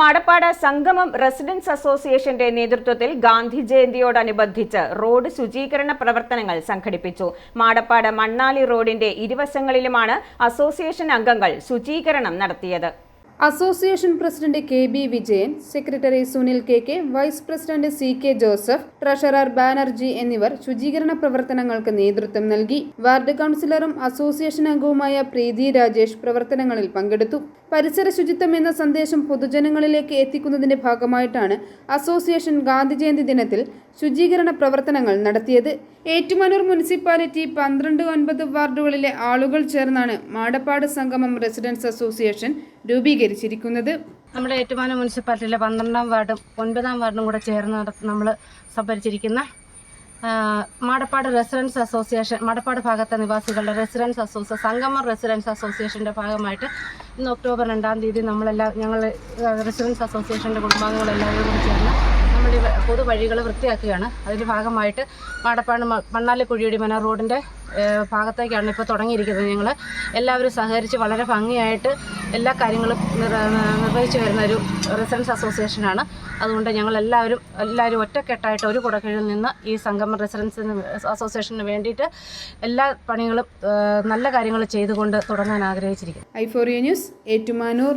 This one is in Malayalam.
മാടപ്പാട് സംഗമം റെസിഡൻസ് അസോസിയേഷന്റെ നേതൃത്വത്തിൽ ഗാന്ധി ജയന്തിയോടനുബന്ധിച്ച് റോഡ് ശുചീകരണ പ്രവർത്തനങ്ങൾ സംഘടിപ്പിച്ചു. മാടപ്പാട് മണ്ണാലി റോഡിന്റെ ഇരുവശങ്ങളിലുമാണ് അസോസിയേഷൻ അംഗങ്ങൾ ശുചീകരണം നടത്തിയത്. Association president K B Vijayan secretary Sunil K K vice president C K Joseph treasurer Banerjee എന്നിവർ ശുചീകരണ പ്രവർത്തനങ്ങൾക്ക് നേതൃത്വം നൽകി. വാർഡ് കൗൺസിലറും അസോസിയേഷൻ അംഗവുമായ പ്രീതി രാജേഷ് പ്രവർത്തനങ്ങളിൽ പങ്കെടുത്തു. പരിസര ശുചിത്വം എന്ന സന്ദേശം പൊതുജനങ്ങളിലേക്ക് എത്തിക്കുന്നതിന്റെ ഭാഗമായിട്ടാണ് അസോസിയേഷൻ ഗാന്ധി ജയന്തി ദിനത്തിൽ ശുചീകരണ പ്രവർത്തനങ്ങൾ നടത്തിയത്. ഏറ്റുമാനൂർ മുനിസിപ്പാലിറ്റി പന്ത്രണ്ട് ഒൻപത് വാർഡുകളിലെ ആളുകൾ ചേർന്നാണ് മാടപ്പാട് സംഗമം റെസിഡൻസ് അസോസിയേഷൻ രൂപീകരിച്ചിരിക്കുന്നത് നമ്മുടെ ഏറ്റുമാനൂർ മുനിസിപ്പാലിറ്റിയിലെ പന്ത്രണ്ടാം വാർഡും ഒൻപതാം വാർഡും കൂടെ ചേർന്ന് നമ്മൾ സംഭരിച്ചിരിക്കുന്ന മാടപ്പാട് റെസിഡൻസ് അസോസിയേഷൻ മാടപ്പാട് ഭാഗത്തെ നിവാസികളുടെ റെസിഡൻസ് അസോസിയേഷൻ സംഗമ റെസിഡൻസ് അസോസിയേഷന്റെ ഭാഗമായിട്ട് ഇന്ന് ഒക്ടോബർ രണ്ടാം തീയതി നമ്മളെല്ലാം ഞങ്ങൾ റെസിഡൻസ് അസോസിയേഷന്റെ കുടുംബാംഗങ്ങളെല്ലാവരും കൂടി ചേർന്ന് ഈ പൊതുവഴികൾ വൃത്തിയാക്കുകയാണ്. അതിന്റെ ഭാഗമായിട്ട് മാടപ്പാണ് മണ്ണാലി കുഴിയുടെ മന റോഡിന്റെ ഭാഗത്തേക്കാണ് ഇപ്പോൾ തുടങ്ങിയിരിക്കുന്നത് ഞങ്ങൾ എല്ലാവരും സഹകരിച്ച് വളരെ ഭംഗിയായിട്ട് എല്ലാ കാര്യങ്ങളും നിർ- നിർവഹിച്ചു വരുന്ന ഒരു റെസിഡൻസ് അസോസിയേഷനാണ്. അതുകൊണ്ട് ഞങ്ങൾ എല്ലാവരും എല്ലാവരും ഒറ്റക്കെട്ടായിട്ട് ഒരു കുടക്കീഴിൽ നിന്ന് ഈ സംഗമ റെസിഡൻസിന് അസോസിയേഷന് വേണ്ടിയിട്ട് എല്ലാ പണികളും നല്ല കാര്യങ്ങൾ ചെയ്തുകൊണ്ട് തുടങ്ങാൻ ആഗ്രഹിച്ചിരിക്കുന്നു. ഐഫോറിയ ന്യൂസ് ഏറ്റുമാനൂർ